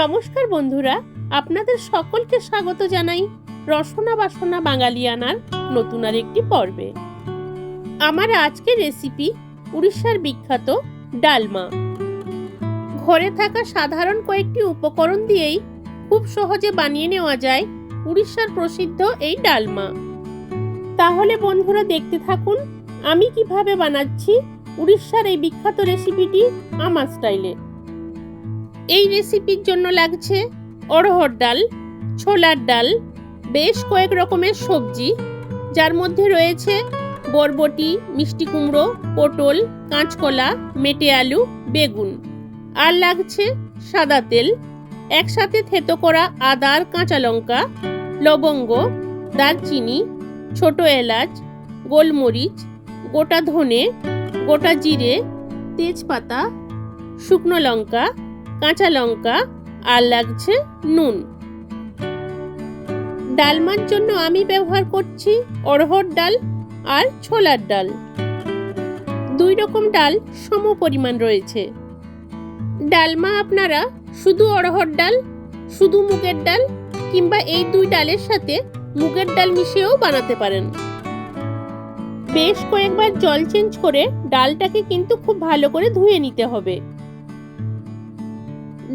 নমস্কার বন্ধুরা, আপনাদের সকলকে স্বাগত জানাই রসনা বাসনা বাঙালিয়ানার নতুন আর একটি পর্বে। আমার আজকের রেসিপি উড়িষ্যার বিখ্যাত ডালমা ঘরে থাকা সাধারণ কয়েকটি উপকরণ দিয়েই খুব সহজে বানিয়ে নেওয়া যায় উড়িষ্যার প্রসিদ্ধ এই ডালমা তাহলে বন্ধুরা, দেখতে থাকুন, আমি কীভাবে বানাচ্ছি উড়িষ্যার এই বিখ্যাত রেসিপিটি আমার স্টাইলে এই রেসিপির জন্য লাগছে অড়হর ডাল, ছোলার ডাল, বেশ কয়েক রকমের সবজি। যার মধ্যে রয়েছে বরবটি, মিষ্টি কুমড়ো, পটল, কাঁচকলা, মেটে আলু, বেগুন। আর লাগছে সাদা তেল, একসাথে থেতো করা আদা আর কাঁচা লঙ্কা, লবঙ্গ, দারচিনি, ছোট এলাচ, গোলমরিচ, গোটা ধনে, গোটা জিরে, তেজপাতা, শুকনো লঙ্কা কাঁচা লঙ্কা আর লাগছে নুন। ডালমার জন্য আমি ব্যবহার করছি অড়হর ডাল আর ছোলার ডাল। দুই রকম ডাল সম পরিমাণ রয়েছে। ডালমা আপনারা শুধু অড়হর ডাল, শুধু মুগের ডাল কিংবা এই দুই ডালের সাথে মুগের ডাল মিশিয়েও বানাতে পারেন। বেশ কয়েকবার জল চেঞ্জ করে ডালটাকে কিন্তু খুব ভালো করে ধুয়ে নিতে হবে।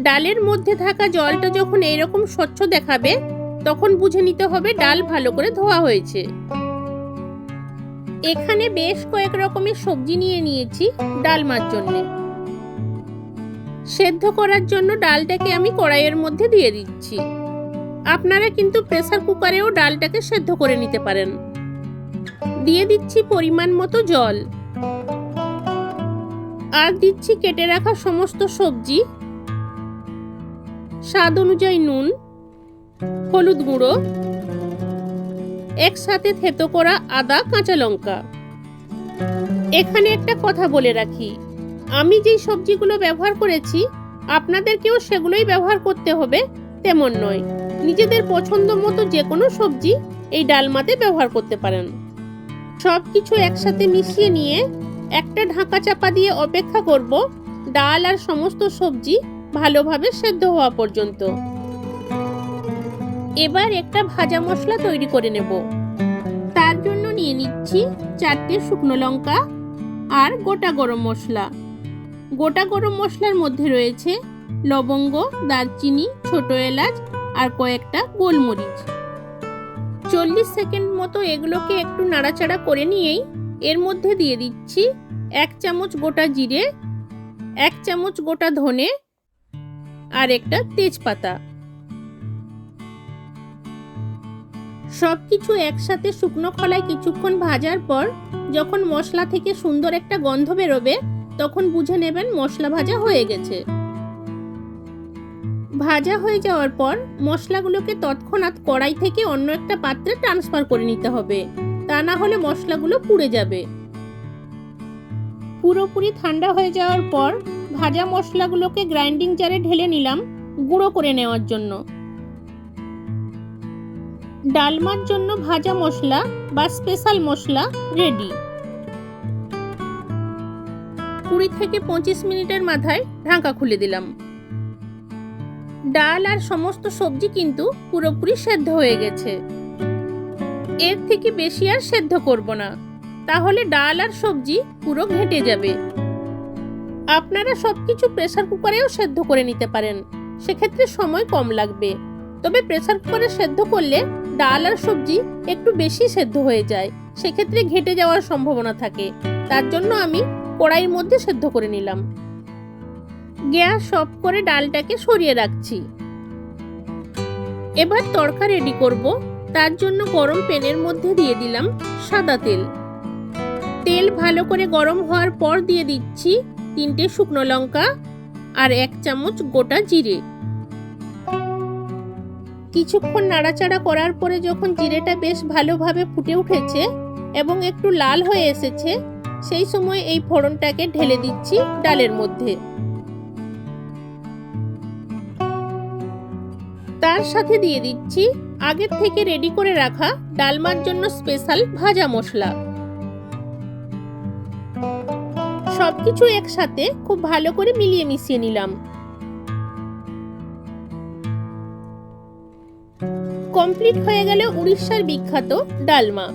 ডালের মধ্যে থাকা জলটা যখন এইরকম স্বচ্ছ দেখাবে, তখন বুঝে নিতে হবে ডাল ভালো করে ধোয়া হয়েছে। এখানে বেশ কয়েক রকমের সবজি নিয়ে নিয়েছি ডালমার জন্য। সেদ্ধ করার জন্য ডালটাকে আমি কড়াইয়ের মধ্যে দিয়ে দিচ্ছি। আপনারা কিন্তু প্রেসার কুকারেও ডালটাকে সেদ্ধ করে নিতে পারেন। দিয়ে দিচ্ছি পরিমাণ মতো জল। আর দিচ্ছি কেটে রাখা সমস্ত সবজি স্বাদ অনুযায়ী নুন, হলুদ গুঁড়ো, একসাথে থেতো করা আদা কাঁচা লঙ্কা। এখানে একটা কথা বলে রাখি, আমি যেই সবজিগুলো ব্যবহার করেছি, আপনাদেরকেও সেগুলোই ব্যবহার করতে হবে, তেমন নয়। নিজেদের পছন্দ মতো যে কোনো সবজি এই ডালমাতে ব্যবহার করতে পারেন। সব কিছু একসাথে মিশিয়ে নিয়ে একটা ঢাকা চাপা দিয়ে অপেক্ষা করব, ডাল আর সমস্ত সবজি ভালোভাবে সেদ্ধ হওয়া পর্যন্ত। এবার একটা ভাজা মশলা তৈরি করে নেব। তার জন্য নিয়ে নিচ্ছি চারটে শুকনো লঙ্কা আর গোটা গরম মশলা। গোটা গরম মশলার মধ্যে রয়েছে লবঙ্গ, দারচিনি, ছোট এলাচ আর কয়েকটা গোলমরিচ। চল্লিশ সেকেন্ড মতো এগুলোকে একটু নাড়াচাড়া করে নিয়েই এর মধ্যে দিয়ে দিচ্ছি এক চামচ গোটা জিরে, এক চামচ গোটা ধনে আর একটা তেজপাতা। সবকিছু একসাথে শুকনো খলায় কিছুক্ষণ ভাজার পর যখন মশলা থেকে সুন্দর একটা গন্ধ বেরোবে, তখন বুঝে নেবেন মশলা ভাজা হয়ে গেছে। ভাজা হয়ে যাওয়ার পর মশলাগুলোকে তৎক্ষণাৎ কড়াই থেকে অন্য একটা পাত্রে ট্রান্সফার করে নিতে হবে। তা না হলে মশলাগুলো পুড়ে যাবে। পুরোপুরি ঠান্ডা হয়ে যাওয়ার পর ভাজা মশলাগুলোকে গ্রাইন্ডিং জারে ঢেলে নিলাম গুঁড়ো করে নেওয়ার জন্য। ডালমার জন্য ভাজা মশলা বা স্পেশাল মশলা রেডি কুড়ি থেকে পঁচিশ মিনিটের মাথায় ঢাকা খুলে দিলাম। ডাল আর সমস্ত সবজি কিন্তু পুরোপুরি সেদ্ধ হয়ে গেছে। এর থেকে বেশি আর সেদ্ধ করব না। তাহলে ডাল আর সবজি পুরো ঘেটে যাবে। আপনারা সবকিছু প্রেসার কুকারেও সেদ্ধ করে নিতে পারেন। সেক্ষেত্রে সময় কম লাগবে। তবে প্রেসার কুকারে সেদ্ধ করলে ডাল আর সবজি একটু বেশি সেদ্ধ হয়ে যায়। সেক্ষেত্রে ঘেটে যাওয়ার সম্ভাবনা থাকে। তার জন্য আমি কড়াইয়ের মধ্যে সেদ্ধ করে নিলাম। গ্যাস অফ করে ডালটাকে সরিয়ে রাখছি। এবার তড়কা রেডি করব। তার জন্য গরম প্যানের মধ্যে দিয়ে দিলাম সাদা তেল। তেল ভালো করে গরম হওয়ার পর দিয়ে দিচ্ছি তিনটে শুকনো লঙ্কা আর এক চামচ গোটা জিরে। কিছুক্ষণ নাড়াচাড়া করার পরে যখন জিরেটা বেশ ভালোভাবে ফুটে উঠেছে এবং একটু লাল হয়ে এসেছে, সেই সময় এই ফোড়নটাকে ঢেলে দিচ্ছি ডালের মধ্যে। তার সাথে দিয়ে দিচ্ছি আগের থেকে রেডি করে রাখা ডালমার জন্য স্পেশাল ভাজা মশলা। সবকিছু একসাথে খুব ভালো করে মিলিয়ে মিশিয়ে নিলাম। কমপ্লিট হয়ে গেল উড়িষ্যার বিখ্যাত ডালমা।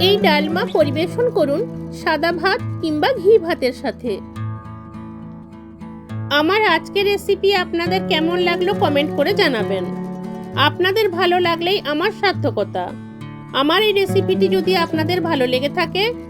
এই ডালমা পরিবেশন করুন সাদা ভাত কিংবা ঘি ভাতের সাথে। আমার আজকের রেসিপি আপনাদের কেমন লাগল কমেন্ট করে জানাবেন। আপনাদের ভালো লাগলেই আমার সার্থকতা। আমার এই রেসিপিটি যদি আপনাদের ভালো লেগে থাকে